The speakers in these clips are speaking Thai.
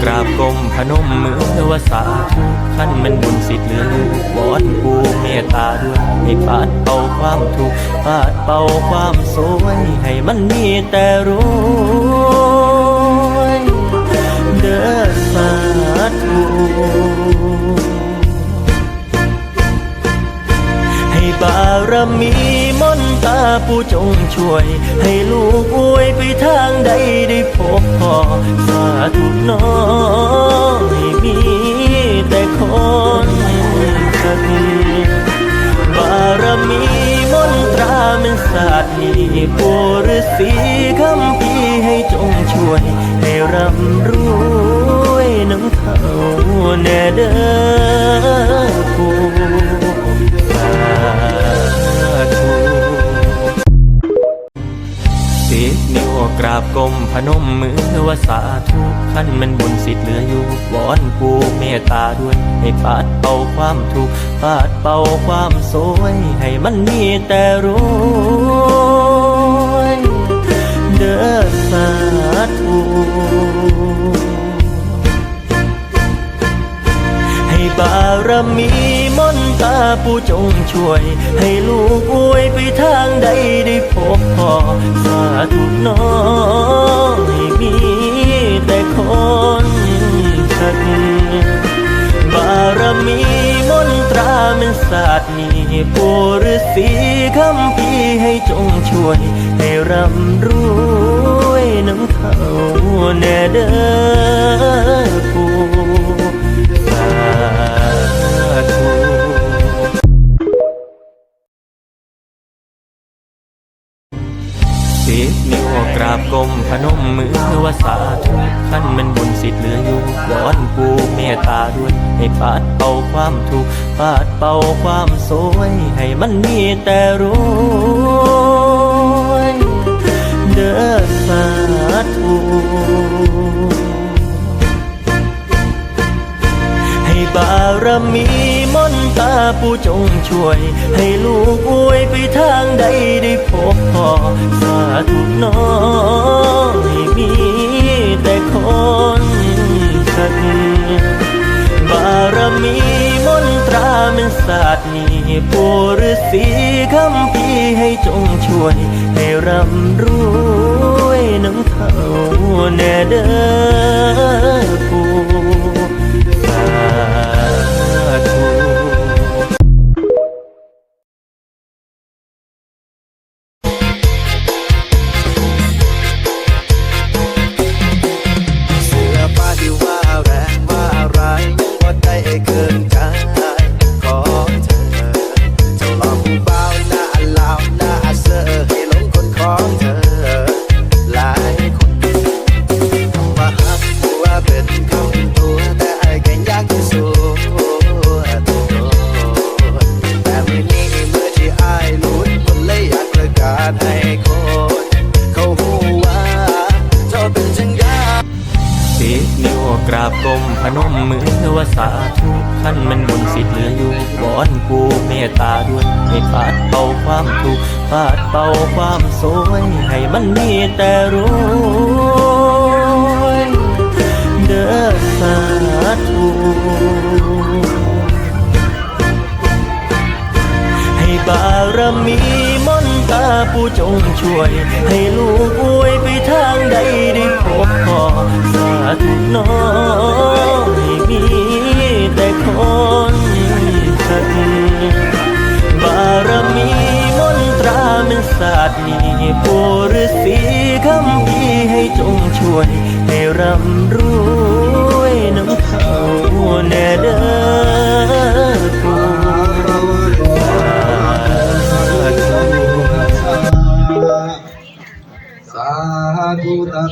กราบก้มพนมมือว่าสาธุขั้นมันบุญสิทธิ์เหลืออยู่วอนกูเมตตาด้วยให้ปาดเป่าความทุกข์ปาดเป่าความสวยให้มันมีแต่รวยเด้อสาธุให้บารมีมนตาผู้จงช่วย ให้ลูกอวยไปทางใด พบพ่อสาธุน้องให้มีแต่คนสักบารมีมนตรามันศาสตร์นี้ปุรสีคำพีร์ให้จงช่วย ให้ร่ำรวยน้ำเขาแน่เด้อ อ กราบก้มพนมมือว่าสาธุขันมันบุญสิทธิ์เหลืออยู่วอนกูเมตตาด้วยให้ปาดเป่าความทุกข์ปาดเป่าความสวยให้มันมีแต่รวยเด้อสาธุให้บารมี มนตาผู้จงช่วย ให้ลูกอวยไปทางใดได้พบพ่อสาธุน้องให้มีแต่คนสักบารมีมนตรามันศาสตร์นี้ปุรสีคำพีร์ให้จงช่วย ให้ร่ำรวยน้ำเขาแน่เด้อ สิบนิ้วกราบก้มพนมมือว่าสาธุขั้นมันบุญสิทธิ์เหลืออยู่วอนกูเมตตาด้วย ให้ปาดเป่าความทุกข์ปาดเป่าความสวยให้มันมีแต่รวยเด้อสาธุให้บารมี ผู้จงช่วย ให้ลูกอวยไปทางใดได้พบพ่อสาธุน้องให้มีแต่คนสักบารมีมนตราเมันศาสตร์นี้ปุรสีคำพีให้จงช่วย ให้ร่ำรวยน้ำเขาแน่เด้อ ปราศให้คนเขาหูว่าเจ้าเป็นจังไงสิบนิ้วกราบก้มพนมมือว่าสาธุขั้นมันบุญสิทธิ์เหลืออยู่วอนกูเมตตาด้วยให้ปาดเป่าความทุกข์ปาดเป่าความสวยให้มันมีแต่รวยเด้อสาธุให้บารมี ตาผู้จงช่วย ให้ลูกอวยไปทางใดได้พบพ่อสาธุน้องให้มีแต่คนสักบารมีมนตราเมันศาสตร์นี้ปุรสีคำพีให้จงช่วย ให้ร่ำรวย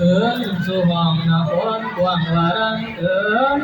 เขินสู่ห้องนครกว้างวารังเอิญ